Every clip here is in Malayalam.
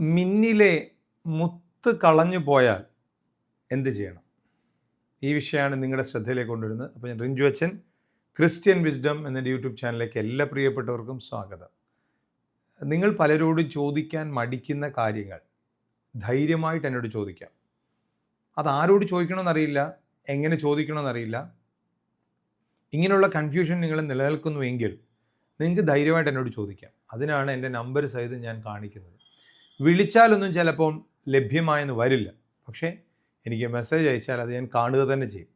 മിന്നിലെ മുത്ത് കളഞ്ഞു പോയാൽ എന്ത് ചെയ്യണം? ഈ വിഷയമാണ് നിങ്ങളുടെ ശ്രദ്ധയിലേക്ക് കൊണ്ടുവരുന്നത്. അപ്പോൾ ഞാൻ റിഞ്ചു അച്ഛൻ ക്രിസ്ത്യൻ വിസ്ഡം എന്ന യൂട്യൂബ് ചാനലിലേക്ക് എല്ലാ പ്രിയപ്പെട്ടവർക്കും സ്വാഗതം. നിങ്ങൾ പലരോടും ചോദിക്കാൻ മടിക്കുന്ന കാര്യങ്ങൾ ധൈര്യമായിട്ട് എന്നോട് ചോദിക്കാം. അത് ആരോട് ചോദിക്കണമെന്നറിയില്ല എങ്ങനെ ചോദിക്കണമെന്നറിയില്ല. ഇങ്ങനെയുള്ള കൺഫ്യൂഷൻ നിങ്ങൾ നിലനിൽക്കുന്നുവെങ്കിൽ നിങ്ങൾക്ക് ധൈര്യമായിട്ട് എന്നോട് ചോദിക്കാം. അതിനാണ് എന്റെ നമ്പർ സഹിതം ഞാൻ കാണിക്കുന്നത്. വിളിച്ചാലൊന്നും ചിലപ്പോൾ ലഭ്യമായെന്ന് വരില്ല. പക്ഷേ എനിക്ക് മെസ്സേജ് അയച്ചാൽ അത് ഞാൻ കാണുക തന്നെ ചെയ്യും.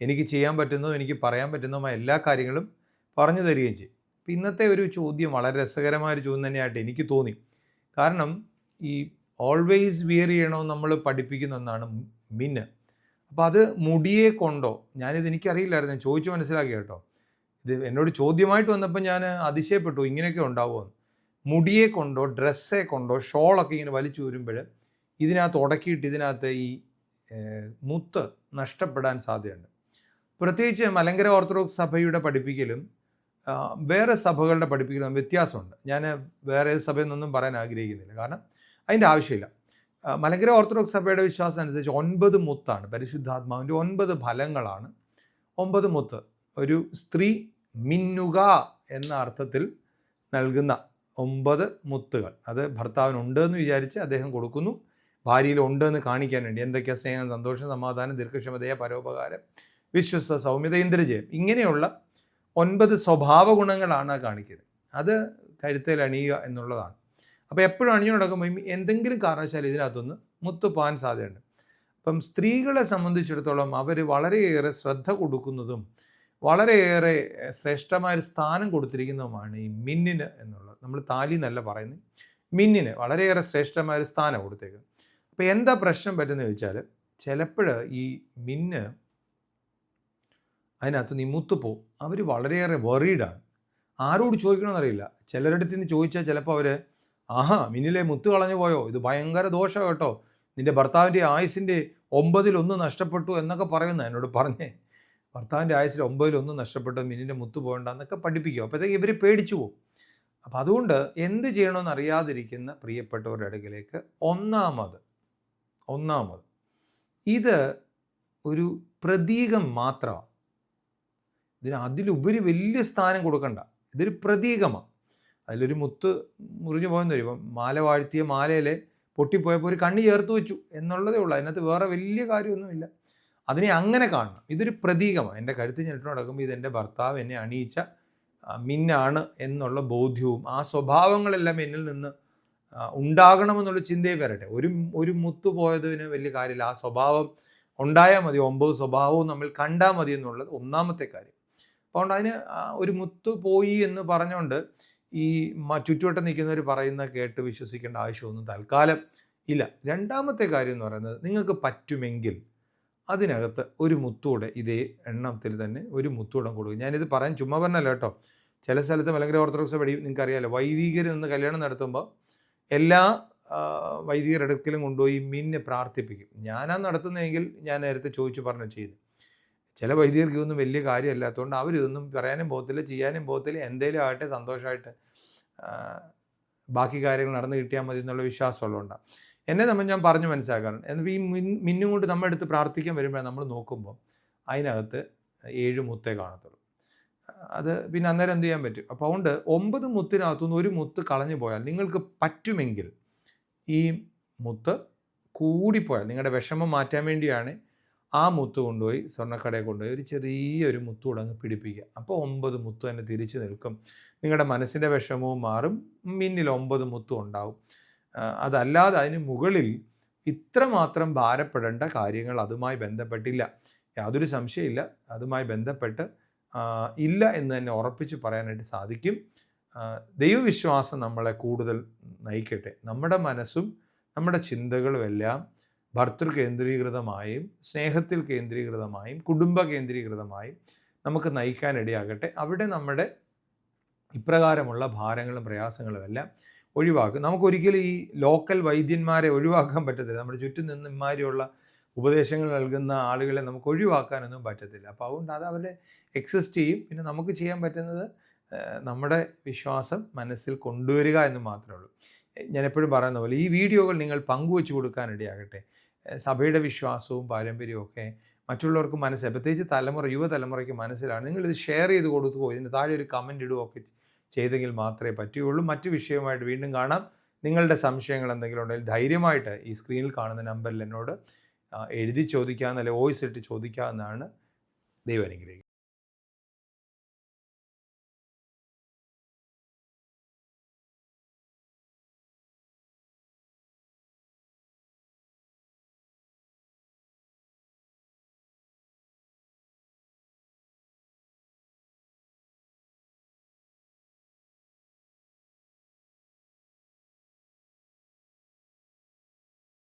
എനിക്ക് ചെയ്യാൻ പറ്റുന്നതും എനിക്ക് പറയാൻ പറ്റുന്നതുമായ എല്ലാ കാര്യങ്ങളും പറഞ്ഞു തരികയും ചെയ്യും. അപ്പം ഇന്നത്തെ ഒരു ചോദ്യം വളരെ രസകരമായ ഒരു ചോദ്യം തന്നെയായിട്ട് എനിക്ക് തോന്നി. കാരണം ഈ ഓൾവേസ് വിയർ ചെയ്യണമെന്ന് നമ്മൾ പഠിപ്പിക്കുന്ന ഒന്നാണ് മിന്ന്. അപ്പോൾ അത് മുടിയെ കൊണ്ടോ? ഞാനിത് എനിക്കറിയില്ലായിരുന്നു. ഞാൻ ചോദിച്ചു മനസ്സിലാക്കി കേട്ടോ. ഇത് എന്നോട് ചോദ്യമായിട്ട് വന്നപ്പോൾ ഞാൻ അതിശയപ്പെട്ടു. ഇങ്ങനെയൊക്കെ ഉണ്ടാവുമെന്ന് മുടിയെ കൊണ്ടോ ഡ്രസ്സെ കൊണ്ടോ ഷോളൊക്കെ ഇങ്ങനെ വലിച്ചു വരുമ്പോൾ ഇതിനകത്ത് ഉടക്കിയിട്ട് ഇതിനകത്ത് ഈ മുത്ത് നഷ്ടപ്പെടാൻ സാധ്യതയുണ്ട്. പ്രത്യേകിച്ച് മലങ്കര ഓർത്തഡോക്സ് സഭയുടെ പഠിപ്പിക്കലും വേറെ സഭകളുടെ പഠിപ്പിക്കലും വ്യത്യാസമുണ്ട്. ഞാൻ വേറെ ഏത് സഭയിൽ പറയാൻ ആഗ്രഹിക്കുന്നില്ല. കാരണം അതിന്റെ ആവശ്യമില്ല. മലങ്കര ഓർത്തഡോക്സ് സഭയുടെ വിശ്വാസം അനുസരിച്ച് ഒൻപത് മുത്താണ് പരിശുദ്ധാത്മാവിന്റെ ഒൻപത് ഫലങ്ങളാണ്. ഒമ്പത് മുത്ത് ഒരു സ്ത്രീ മിന്നുക എന്ന അർത്ഥത്തിൽ നൽകുന്ന ഒമ്പത് മുത്തുകൾ. അത് ഭർത്താവിനുണ്ട് എന്ന് വിചാരിച്ച് അദ്ദേഹം കൊടുക്കുന്നു. ഭാര്യയിൽ ഉണ്ടെന്ന് കാണിക്കാൻ വേണ്ടി. എന്തൊക്കെയാ സ്നേഹം സന്തോഷം സമാധാനം ദീർഘക്ഷമതയ പരോപകാരം വിശ്വസ്ത സൗമ്യത ഇന്ദ്രജയം. ഇങ്ങനെയുള്ള ഒൻപത് സ്വഭാവ ഗുണങ്ങളാണ് കാണിക്കുന്നത്. അത് കഴുത്തിൽ അണിയുക എന്നുള്ളതാണ്. അപ്പോൾ എപ്പോഴും അണിഞ്ഞു നടക്കുമ്പോൾ എന്തെങ്കിലും കാരണവശാലും ഇതിനകത്തൊന്ന് മുത്തു പോകാൻ സാധ്യതയുണ്ട്. അപ്പം സ്ത്രീകളെ സംബന്ധിച്ചിടത്തോളം അവർ വളരെയേറെ ശ്രദ്ധ കൊടുക്കുന്നതും വളരെയേറെ ശ്രേഷ്ഠമായ ഒരു സ്ഥാനം കൊടുത്തിരിക്കുന്നതുമാണ് ഈ മിന്നിന് എന്നുള്ളത്. നമ്മൾ താലി എന്നല്ല പറയുന്നത് മിന്നിന് വളരെയേറെ ശ്രേഷ്ഠമായ ഒരു സ്ഥാനം കൊടുത്തേക്കുന്നത്. അപ്പോൾ എന്താ പ്രശ്നം പറ്റുന്നത് ചോദിച്ചാൽ ചിലപ്പോൾ ഈ മിന്ന് അതിനകത്ത് നീ മുത്ത് പോവും അവർ വളരെയേറെ വറീഡാണ് ആരോട് ചോദിക്കണമെന്നറിയില്ല ചിലരുടെ അടുത്ത് നിന്ന് ചോദിച്ചാൽ ചിലപ്പോൾ അവർ ആഹാ മിന്നിലെ മുത്ത് കളഞ്ഞു പോയോ? ഇത് ഭയങ്കര ദോഷം കേട്ടോ. നിന്റെ ഭർത്താവിന്റെ ആയുസിന്റെ ഒമ്പതിലൊന്ന് നഷ്ടപ്പെട്ടു എന്നൊക്കെ പറയുന്ന എന്നോട് പറഞ്ഞേ. ഭർത്താവിന്റെ ആയുസിൽ ഒമ്പതിലൊന്നും നഷ്ടപ്പെട്ടു മിന്നിന്റെ മുത്തു പോകണ്ട എന്നൊക്കെ പഠിപ്പിക്കും. അപ്പോഴത്തേക്ക് ഇവർ പേടിച്ചു പോകും അപ്പം അതുകൊണ്ട് എന്ത് ചെയ്യണമെന്ന് അറിയാതിരിക്കുന്ന പ്രിയപ്പെട്ടവരുടെ അടുക്കിലേക്ക് ഒന്നാമത് ഒന്നാമത് ഇത് ഒരു പ്രതീകം മാത്രമാണ്. ഇതിന് അതിലുപരി വലിയ സ്ഥാനം കൊടുക്കണ്ട. ഇതൊരു പ്രതീകമാണ്. അതിലൊരു മുത്ത് മുറിഞ്ഞു പോയെന്ന് വരും. മാല വാഴ്ത്തിയ മാലയിലെ പൊട്ടിപ്പോയപ്പോൾ ഒരു കണ്ണ് ചേർത്ത് വെച്ചു എന്നുള്ളതേ ഉള്ളൂ. അതിനകത്ത് വേറെ വലിയ കാര്യമൊന്നുമില്ല. അതിനെ അങ്ങനെ കാണണം. ഇതൊരു പ്രതീകമാണ്. എന്റെ കഴുത്ത് ഞെട്ടു നടക്കുമ്പോൾ ഇത് എന്റെ ഭർത്താവ് എന്നെ അണിയിച്ച മിന്നാണ് എന്നുള്ള ബോധ്യവും ആ സ്വഭാവങ്ങളെല്ലാം എന്നിൽ നിന്ന് ഉണ്ടാകണമെന്നുള്ള ചിന്തയെ വരട്ടെ. ഒരു ഒരു മുത്തു പോയതിന് വലിയ കാര്യമില്ല. ആ സ്വഭാവം ഉണ്ടായാൽ മതി. ഒമ്പത് സ്വഭാവവും നമ്മൾ കണ്ടാൽ മതി എന്നുള്ളത് ഒന്നാമത്തെ കാര്യം. അതുകൊണ്ട് അതിന് ഒരു മുത്തു പോയി എന്ന് പറഞ്ഞുകൊണ്ട് ഈ ചുറ്റുവട്ടം നിൽക്കുന്നവർ പറയുന്ന കേട്ട് വിശ്വസിക്കേണ്ട ആവശ്യമൊന്നും തൽക്കാലം ഇല്ല. രണ്ടാമത്തെ കാര്യം എന്ന് പറയുന്നത് നിങ്ങൾക്ക് പറ്റുമെങ്കിൽ അതിനകത്ത് ഒരു മുത്തൂടെ ഇതേ എണ്ണത്തിൽ തന്നെ ഒരു മുത്തൂടെ കൊടുക്കും. ഞാനിത് പറയാൻ ചുമ്മാ പറഞ്ഞല്ല കേട്ടോ. ചില സ്ഥലത്ത് മലങ്കര ഓർത്തഡോക്സ് പടി നിങ്ങൾക്ക് അറിയാലോ. വൈദികർ നിന്ന് കല്യാണം നടത്തുമ്പോൾ എല്ലാ വൈദികർ വൈദികരുടെ അടുക്കലും കൊണ്ടുപോയി മിന്നെ പ്രാർത്ഥിപ്പിക്കും. ഞാനാ നടത്തുന്നതെങ്കിൽ ഞാൻ നേരത്തെ ചോദിച്ചു പറഞ്ഞു ചെയ്തു. ചില വൈദികർക്ക് ഇതൊന്നും വലിയ കാര്യമല്ലാത്തതുകൊണ്ട് അവരിതൊന്നും പറയാനും പോകത്തില്ല ചെയ്യാനും പോകത്തില്ല. എന്തേലും ആകട്ടെ സന്തോഷമായിട്ട് ബാക്കി കാര്യങ്ങൾ നടന്നു കിട്ടിയാൽ മതി എന്നുള്ള വിശ്വാസമുള്ളതുകൊണ്ടാണ് എന്നെ നമ്മൾ ഞാൻ പറഞ്ഞു മനസ്സിലാക്കാറുണ്ട് എന്നാൽ ഈ മിൻ മിന്നും കൊണ്ട് നമ്മുടെ അടുത്ത് പ്രാർത്ഥിക്കാൻ വരുമ്പോൾ നമ്മൾ നോക്കുമ്പോൾ അതിനകത്ത് ഏഴ് മുത്തേ കാണത്തുള്ളൂ. അത് പിന്നെ അന്നേരം എന്ത് ചെയ്യാൻ പറ്റും? അപ്പോൾ അതുകൊണ്ട് ഒമ്പത് മുത്തിനകത്തുനിന്ന് ഒരു മുത്ത് കളഞ്ഞു പോയാൽ നിങ്ങൾക്ക് പറ്റുമെങ്കിൽ ഈ മുത്ത് കൂടിപ്പോയാൽ നിങ്ങളുടെ വിഷമം മാറ്റാൻ വേണ്ടിയാണ് ആ മുത്ത് കൊണ്ടുപോയി സ്വർണക്കടയിൽ കൊണ്ടുപോയി ഒരു ചെറിയൊരു മുത്ത് ഉടങ്ങ് പിടിപ്പിക്കുക. അപ്പോൾ ഒമ്പത് മുത്ത് തന്നെ തിരിച്ചു നിൽക്കും. നിങ്ങളുടെ മനസ്സിന്റെ വിഷമവും മാറും. മിന്നിൽ ഒമ്പത് മുത്തും ഉണ്ടാവും. അതല്ലാതെ അതിന് മുകളിൽ ഇത്രമാത്രം ഭാരപ്പെടേണ്ട കാര്യങ്ങൾ അതുമായി ബന്ധപ്പെട്ടില്ല. യാതൊരു സംശയമില്ല അതുമായി ബന്ധപ്പെട്ട് ഇല്ല എന്ന് തന്നെ ഉറപ്പിച്ച് പറയാനായിട്ട് സാധിക്കും. ദൈവവിശ്വാസം നമ്മളെ കൂടുതൽ നയിക്കട്ടെ. നമ്മുടെ മനസ്സും നമ്മുടെ ചിന്തകളും എല്ലാം ഭർത്തൃ കേന്ദ്രീകൃതമായും സ്നേഹത്തിൽ കേന്ദ്രീകൃതമായും കുടുംബ കേന്ദ്രീകൃതമായും നമുക്ക് നയിക്കാനിടയാകട്ടെ. അവിടെ നമ്മുടെ ഇപ്രകാരമുള്ള ഭാരങ്ങളും പ്രയാസങ്ങളും എല്ലാം ഒഴിവാക്കും. നമുക്കൊരിക്കലും ഈ ലോക്കൽ വൈദ്യന്മാരെ ഒഴിവാക്കാൻ പറ്റത്തില്ല. നമ്മുടെ ചുറ്റും നിന്ന് ഇമാരിയുള്ള ഉപദേശങ്ങൾ നൽകുന്ന ആളുകളെ നമുക്ക് ഒഴിവാക്കാനൊന്നും പറ്റത്തില്ല. അപ്പോൾ അതുകൊണ്ട് അത് അവരുടെ എക്സിസ്റ്റ് ചെയ്യും. പിന്നെ നമുക്ക് ചെയ്യാൻ പറ്റുന്നത് നമ്മുടെ വിശ്വാസം മനസ്സിൽ കൊണ്ടുവരിക എന്ന് മാത്രമേ ഉള്ളൂ. ഞാൻ എപ്പോഴും പറയുന്ന പോലെ ഈ വീഡിയോകൾ നിങ്ങൾ പങ്കുവെച്ച് കൊടുക്കാനിടയാകട്ടെ. സഭയുടെ വിശ്വാസവും പാരമ്പര്യവും ഒക്കെ മറ്റുള്ളവർക്ക് മനസ്സിലായി. പ്രത്യേകിച്ച് തലമുറ യുവതലമുറയ്ക്ക് മനസ്സിലാണ്. നിങ്ങളിത് ഷെയർ ചെയ്ത് കൊടുക്കുകയോ ഇതിന് താഴെ ഒരു കമന്റ് ഇടുകയോ ഒക്കെ ചെയ്തെങ്കിൽ മാത്രമേ പറ്റുകയുള്ളൂ. മറ്റു വിഷയവുമായിട്ട് വീണ്ടും കാണാം. നിങ്ങളുടെ സംശയങ്ങൾ എന്തെങ്കിലും ഉണ്ടെങ്കിൽ ധൈര്യമായിട്ട് ഈ സ്ക്രീനിൽ കാണുന്ന നമ്പറിൽ എന്നോട് എഴുതി അല്ലെങ്കിൽ വോയിസ് ഇട്ട് ചോദിക്കാമെന്നാണ് ദൈവം അനുഗ്രഹിക്കും